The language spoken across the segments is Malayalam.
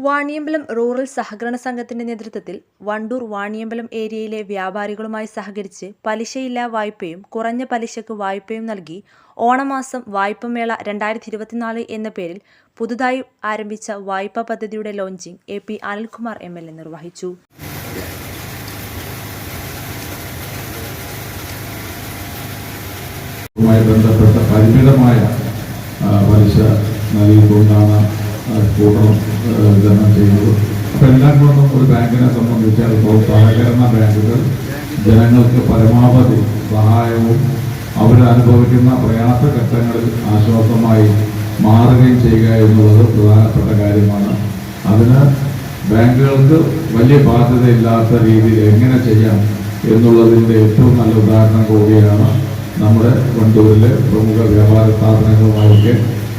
Vaniyambalam rural സഹകരണ സംഘത്തിന്റെ നേതൃത്വത്തിൽ വണ്ടൂർ വാണിയമ്പലം ഏരിയയിലെ വ്യാപാരികളുമായി സഹകരിച്ച് പലിശയില്ലാ വായ്പയും കുറഞ്ഞ പലിശക്ക് വായ്പയും നൽകി ഓണമാസം വായ്പമേള രണ്ടായിരത്തി ഇരുപത്തിനാല് എന്ന പേരിൽ പുതുതായി ആരംഭിച്ച വായ്പാ പദ്ധതിയുടെ launching A P Anilkumar M L A നിർവഹിച്ചു. ബന്ധപ്പെട്ട പരിമിതമായ പലിശ നൽകിക്കൊണ്ടാണ് കൂട്ടണം വിതരണം ചെയ്യുന്നത് അപ്പം എല്ലാം ഒരു ബാങ്കിനെ സംബന്ധിച്ചിടത്തോളം സഹകരണ ബാങ്കുകൾ ജനങ്ങൾക്ക് പരമാവധി സഹായവും അവരനുഭവിക്കുന്ന പ്രയാസ ഘട്ടങ്ങളിൽ ആശ്വാസമായി മാറുകയും ചെയ്യുക എന്നുള്ളത് പ്രധാനപ്പെട്ട കാര്യമാണ്. അതിന് ബാങ്കുകൾക്ക് വലിയ ബാധ്യതയില്ലാത്ത രീതിയിൽ എങ്ങനെ ചെയ്യാം എന്നുള്ളതിന്റെ ഏറ്റവും നല്ല ഉദാഹരണം കൂടിയാണ് നമ്മുടെ വണ്ടൂരിലെ പ്രമുഖ വ്യാപാര സ്ഥാപനങ്ങളുമായൊക്കെ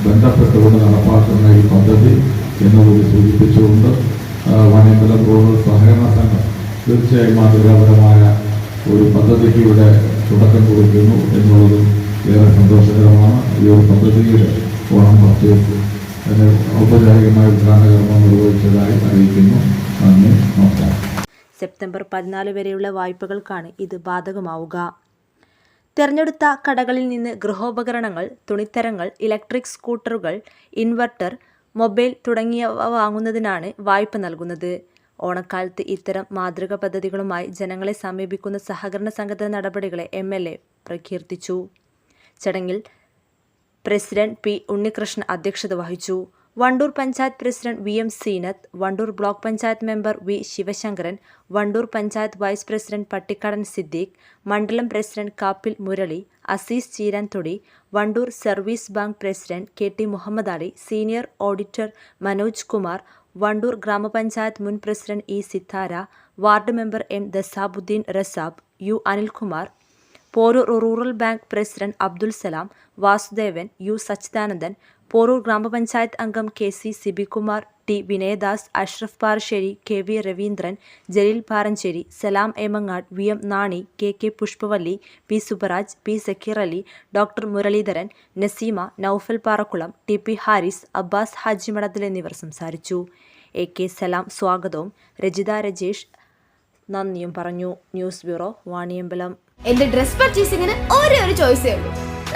ബന്ധപ്പെട്ടുകൊണ്ട് നടപ്പാക്കുന്ന ഈ പദ്ധതി എന്നുകൂടി സൂചിപ്പിച്ചുകൊണ്ട് വനേന്ദ്ര റോഡ് സഹകരണ സംഘം തീർച്ചയായും മാതൃകാപരമായ ഒരു പദ്ധതിക്ക് ഇവിടെ തുടക്കം കുറിക്കുന്നു എന്നുള്ളതും ഏറെ സന്തോഷകരമാണ്. ഈ ഒരു പദ്ധതിയുടെ ഓണം പർച്ചേസ് അതിന് ഔപചാരികമായ ഉദ്ഘാടന കർമ്മം നിർവഹിച്ചതായി അറിയിക്കുന്നു. നന്ദി നമസ്കാരം. സെപ്റ്റംബർ പതിനാല് വരെയുള്ള വായ്പകൾക്കാണ് ഇത് ബാധകമാവുക. തിരഞ്ഞെടുത്ത കടകളിൽ നിന്ന് ഗൃഹോപകരണങ്ങൾ തുണിത്തരങ്ങൾ ഇലക്ട്രിക് സ്കൂട്ടറുകൾ ഇൻവെർട്ടർ മൊബൈൽ തുടങ്ങിയവ വാങ്ങുന്നതിനാണ് വായ്പ നൽകുന്നത്. ഓണക്കാലത്ത് ഇത്തരം മാതൃക പദ്ധതികളുമായി ജനങ്ങളെ സമീപിക്കുന്ന സഹകരണ സംഘടന നടപടികളെ എം എൽ എ പ്രകീർത്തിച്ചു. ചടങ്ങിൽ പ്രസിഡന്റ് പി ഉണ്ണികൃഷ്ണൻ അധ്യക്ഷത വഹിച്ചു. Wandoor panchayat president V M Seenath Wandoor block panchayat member V Sivasankaran Wandoor panchayat vice president Pattikkadan Siddique മണ്ഡലം president Kappil Murali Azeez Cheeranthodi Wandoor service bank president K T Muhammad Ali senior auditor Manoj Kumar Wandoor gramapanchayat മുൻ president E Sithara ward member M Dasabuddeen Rasab U Anilkumar Poroor rural bank president Abdul Salam Vasudevan U Sachidanandan Poroor gramapanchayat അംഗം K C Sibikumar T Vinayadas Ashraf Parassery K V Raveendran Jaleel Paranchery Salam Emangad V M Nani K K Pushpavalli P Subaraj P Sakkeer Ali doctor Muraleedharan Naseema Noufal Parakkulam T P Haris Abbas Haji Madathil എന്നിവർ സംസാരിച്ചു. എ കെ സലാം സ്വാഗതവും. രജിത രജേഷ് നന്ദിയും പറഞ്ഞു. News bureau Vaniyambalam. എന്റെ ഡ്രസ് പർച്ചേസിംഗിന് ഒരേ ഒരു ചോയ്സേ ഉള്ളൂ.